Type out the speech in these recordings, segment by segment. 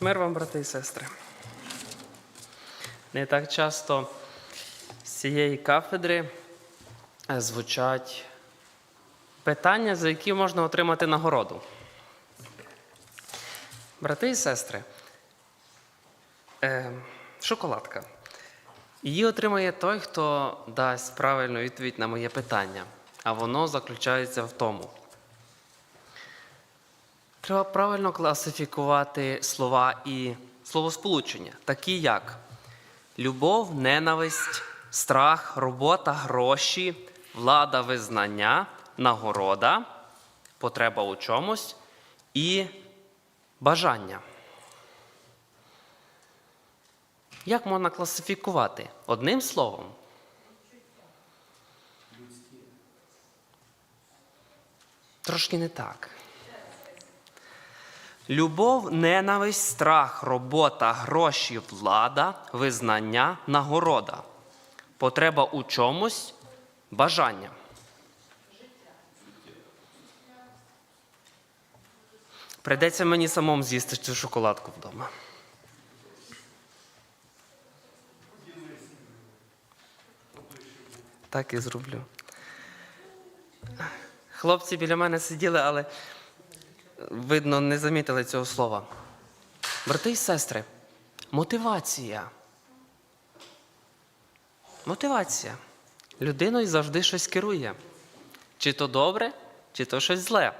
Мир вам, брати і сестри. Не так часто з цієї кафедри е, звучать питання, за які можна отримати нагороду. Брати і сестри, е, шоколадка. Її отримає той, хто дасть правильну відповідь на моє питання. А воно заключається в тому. Треба правильно класифікувати слова і словосполучення, такі як любов, ненависть, страх, робота, гроші, влада, визнання, нагорода, потреба у чомусь і бажання. Як можна класифікувати? Одним словом. Трошки не так. Любов, ненависть, страх, робота, гроші, влада, визнання, нагорода. Потреба у чомусь, бажання. Придеться мені самому з'їсти цю шоколадку вдома. Так і зроблю. Хлопці біля мене сиділи, але видно, не замітили цього слова. Брати і сестри, мотивація. Мотивація. Людиною завжди щось керує. Чи то добре, чи то щось зле.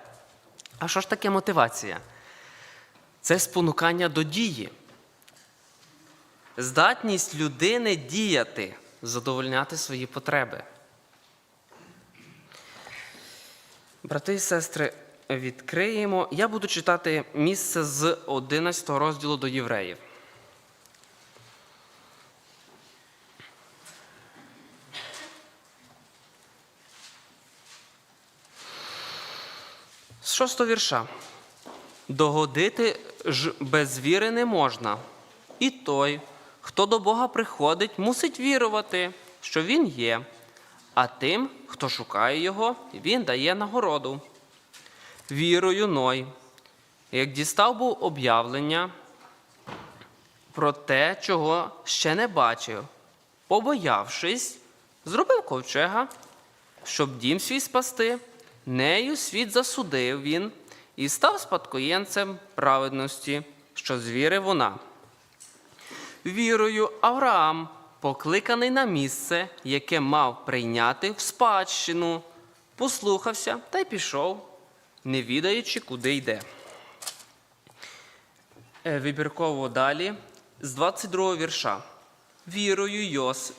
А що ж таке мотивація? Це спонукання до дії. Здатність людини діяти, задовольняти свої потреби. Брати і сестри, відкриємо. Я буду читати місце з 11 розділу до євреїв. З шостого вірша. Догодити ж без віри не можна. І той, хто до Бога приходить, мусить вірувати, що Він є, а тим, хто шукає Його, Він дає нагороду. Вірою Ной, як дістав був об'явлення про те, чого ще не бачив, побоявшись, зробив ковчега, щоб дім свій спасти, нею світ засудив він і став спадкоємцем праведності, що звірив вона. Вірою Авраам, покликаний на місце, яке мав прийняти в спадщину, послухався та й пішов, не відаючи, куди йде. Е, Вибірково далі, з 22 вірша. Вірою Йос,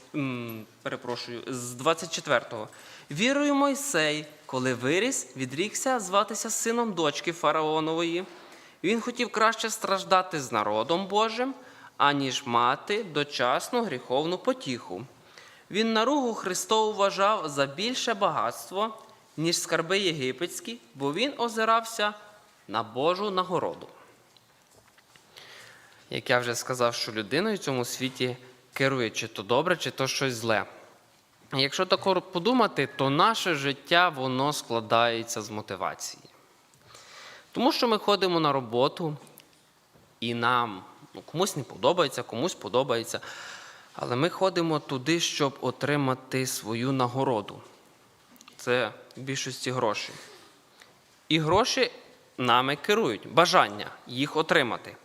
перепрошую, з 24-го. Вірою Мойсей, коли виріс, відрікся зватися сином дочки фараонової. Він хотів краще страждати з народом Божим, аніж мати дочасну гріховну потіху. Він наругу Христову вважав за більше багатство, ніж скарби єгипетські, бо він озирався на Божу нагороду. Як я вже сказав, що людиною в цьому світі керує чи то добре, чи то щось зле. Якщо тако подумати, то наше життя воно складається з мотивації. Тому що ми ходимо на роботу, і нам ну, комусь не подобається, комусь подобається. Але ми ходимо туди, щоб отримати свою нагороду. Це в більшості гроші. І гроші нами керують, бажання їх отримати.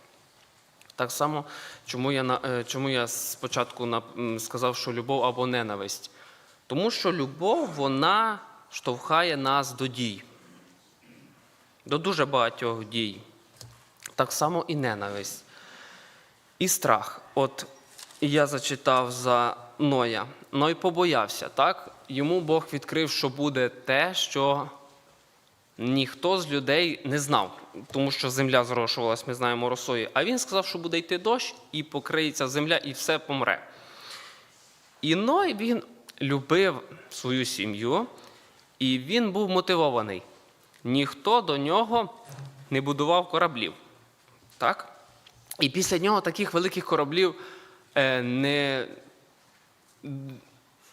Так само, чому я, е, чому я спочатку сказав, що любов або ненависть. Тому що любов, вона штовхає нас до дій, до дуже багатьох дій. Так само і ненависть. І страх. От я зачитав за Ноя. Ной побоявся, так? Йому Бог відкрив, що буде те, що ніхто з людей не знав, тому що земля зрошувалась, ми знаємо, росою. А він сказав, що буде йти дощ, і покриється земля, і все помре. І Ной він любив свою сім'ю, і він був мотивований. Ніхто до нього не будував кораблів. Так? І після нього таких великих кораблів не,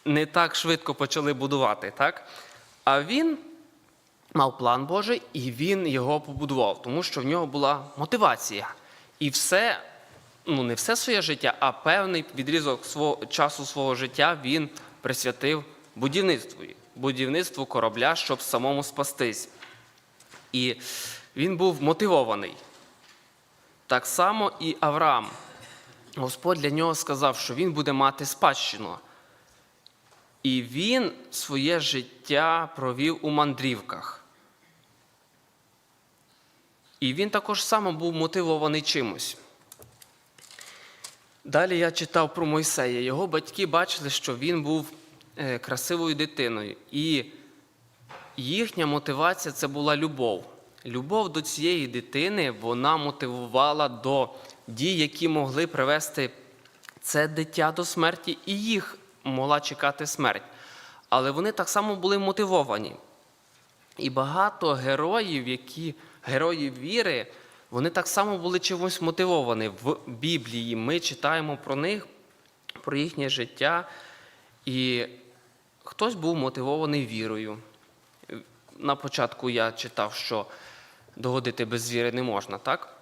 не так швидко почали будувати. Так? А він мав план Божий, і він його побудував, тому що в нього була мотивація. І все, ну не все своє життя, а певний відрізок свого часу свого життя він присвятив будівництву, будівництву корабля, щоб самому спастись. І він був мотивований. Так само і Авраам. Господь для нього сказав, що він буде мати спадщину. І він своє життя провів у мандрівках. І він також само був мотивований чимось. Далі я читав про Мойсея. Його батьки бачили, що він був е, красивою дитиною. І їхня мотивація це була любов. Любов до цієї дитини вона мотивувала до дій, які могли привести це дитя до смерті, і їх могла чекати смерть. Але вони так само були мотивовані. І багато героїв, які героїв віри, вони так само були чимось мотивовані. В Біблії ми читаємо про них, про їхнє життя. І хтось був мотивований вірою. На початку я читав, що догодити без віри не можна, так?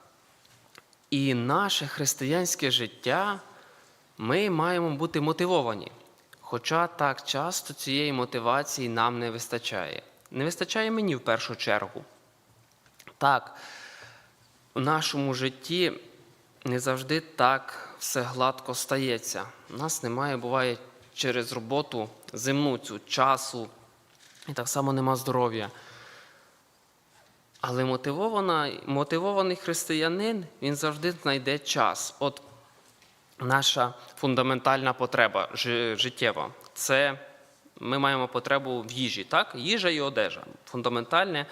І наше християнське життя ми маємо бути мотивовані. Хоча так часто цієї мотивації нам не вистачає. Не вистачає мені в першу чергу. Так, в нашому житті не завжди так все гладко стається. У нас немає, буває, через роботу земну цю часу, і так само нема здоров'я. Але мотивований християнин він завжди знайде час. От наша фундаментальна потреба життєва це ми маємо потребу в їжі, так? Їжа і одежа. Фундаментальне,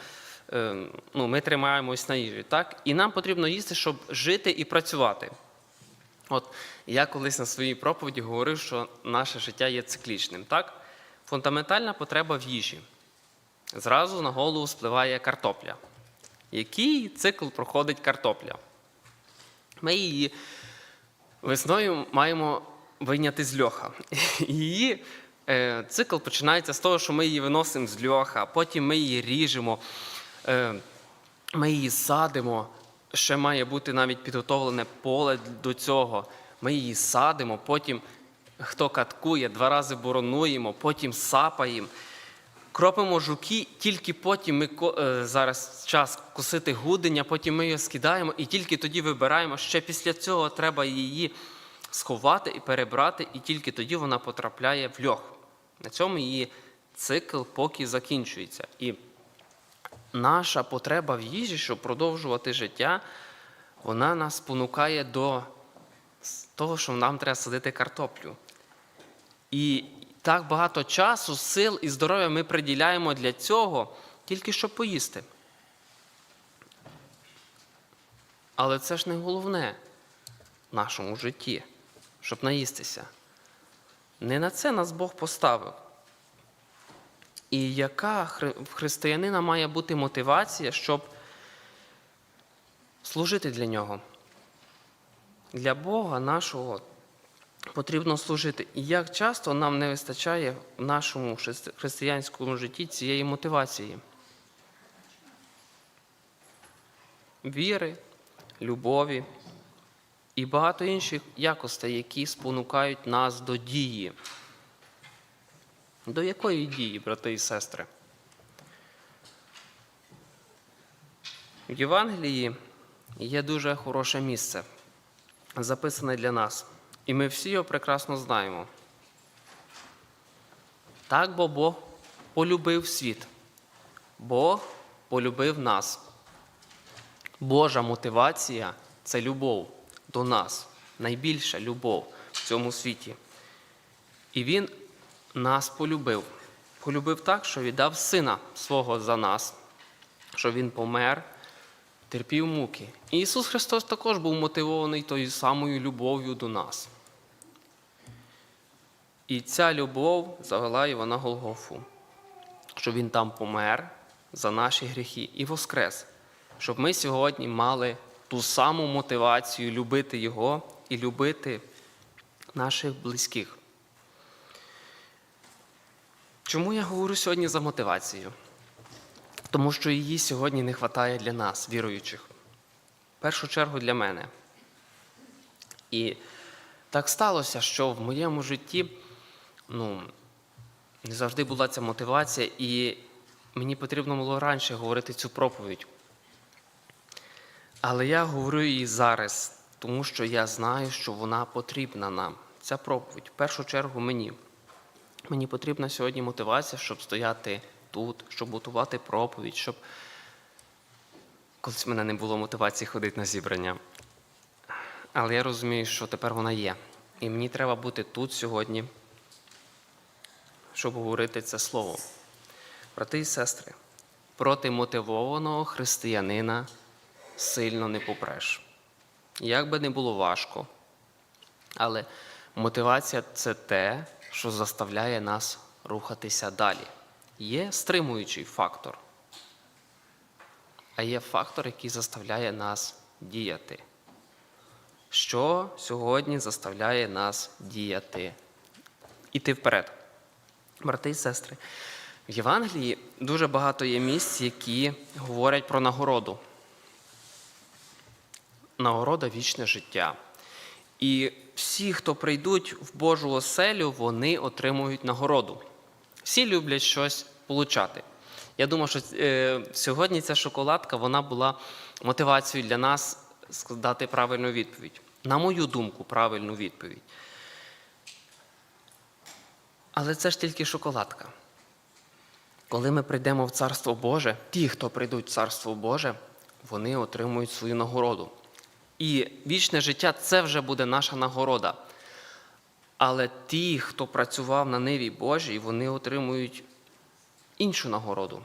е, ну, ми тримаємось на їжі, так? І нам потрібно їсти, щоб жити і працювати. От я колись на своїй проповіді говорив, що наше життя є циклічним. Так? Фундаментальна потреба в їжі. Зразу на голову спливає картопля. Який цикл проходить картопля? Ми її весною маємо вийняти з льоха. Її е, цикл починається з того, що ми її виносимо з льоха, потім ми її ріжемо, е, ми її садимо. Ще має бути навіть підготовлене поле до цього. Ми її садимо, потім хто каткує, два рази боронуємо, потім сапаємо. Кропимо жуки, тільки потім ми е, зараз час косити гудення, потім ми її скидаємо і тільки тоді вибираємо. Ще після цього треба її сховати і перебрати, і тільки тоді вона потрапляє в льох. На цьому її цикл поки закінчується. І наша потреба в їжі, щоб продовжувати життя, вона нас спонукає до того, що нам треба садити картоплю. І так багато часу, сил і здоров'я ми приділяємо для цього, тільки щоб поїсти. Але це ж не головне в нашому житті, щоб наїстися. Не на це нас Бог поставив. І яка в християнина має бути мотивація, щоб служити для нього? Для Бога нашого потрібно служити. І як часто нам не вистачає в нашому християнському житті цієї мотивації? Віри, любові і багато інших якостей, які спонукають нас до дії. До якої дії, брати і сестри? В Євангелії є дуже хороше місце, записане для нас. І ми всі його прекрасно знаємо. Так бо Бог полюбив світ. Бог полюбив нас. Божа мотивація це любов до нас, найбільша любов в цьому світі. І Він нас полюбив. Полюбив так, що віддав сина свого за нас, що Він помер, терпів муки. І Ісус Христос також був мотивований тою самою любов'ю до нас. І ця любов завела його на Голгофу, що Він там помер за наші гріхи і воскрес, щоб ми сьогодні мали ту саму мотивацію любити Його і любити наших близьких. Чому я говорю сьогодні за мотивацію? Тому що її сьогодні не вистачає для нас, віруючих. В першу чергу для мене. І так сталося, що в моєму житті ну, не завжди була ця мотивація, і мені потрібно було раніше говорити цю проповідь. Але я говорю її зараз, тому що я знаю, що вона потрібна нам. Ця проповідь, в першу чергу, мені. Мені потрібна сьогодні мотивація, щоб стояти тут, щоб готувати проповідь, щоб колись в мене не було мотивації ходити на зібрання. Але я розумію, що тепер вона є. І мені треба бути тут сьогодні, щоб говорити це слово. Брати і сестри, проти мотивованого християнина сильно не попреш. Як би не було важко, але мотивація це те, що заставляє нас рухатися далі. Є стримуючий фактор, а є фактор, який заставляє нас діяти. Що сьогодні заставляє нас діяти? Іти вперед. Брати і сестри, в Євангелії дуже багато є місць, які говорять про нагороду. Нагорода вічне життя. І всі, хто прийдуть в Божу оселю, вони отримують нагороду. Всі люблять щось получати. Я думаю, що е, сьогодні ця шоколадка вона була мотивацією для нас дати правильну відповідь. На мою думку, правильну відповідь. Але це ж тільки шоколадка. Коли ми прийдемо в Царство Боже, ті, хто прийдуть в Царство Боже, вони отримують свою нагороду. І вічне життя це вже буде наша нагорода. Але ті, хто працював на ниві Божій, вони отримують іншу нагороду,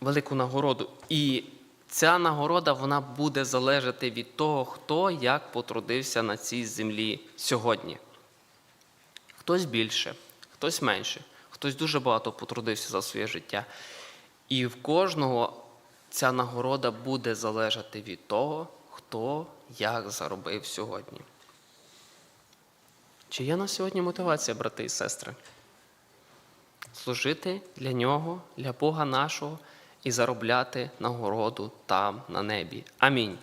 велику нагороду. І ця нагорода вона буде залежати від того, хто як потрудився на цій землі сьогодні. Хтось більше, хтось менше, хтось дуже багато потрудився за своє життя. І в кожного ця нагорода буде залежати від того, хто як заробив сьогодні. Чи є на сьогодні мотивація, брати і сестри? Служити для нього, для Бога нашого і заробляти нагороду там, на небі. Амінь.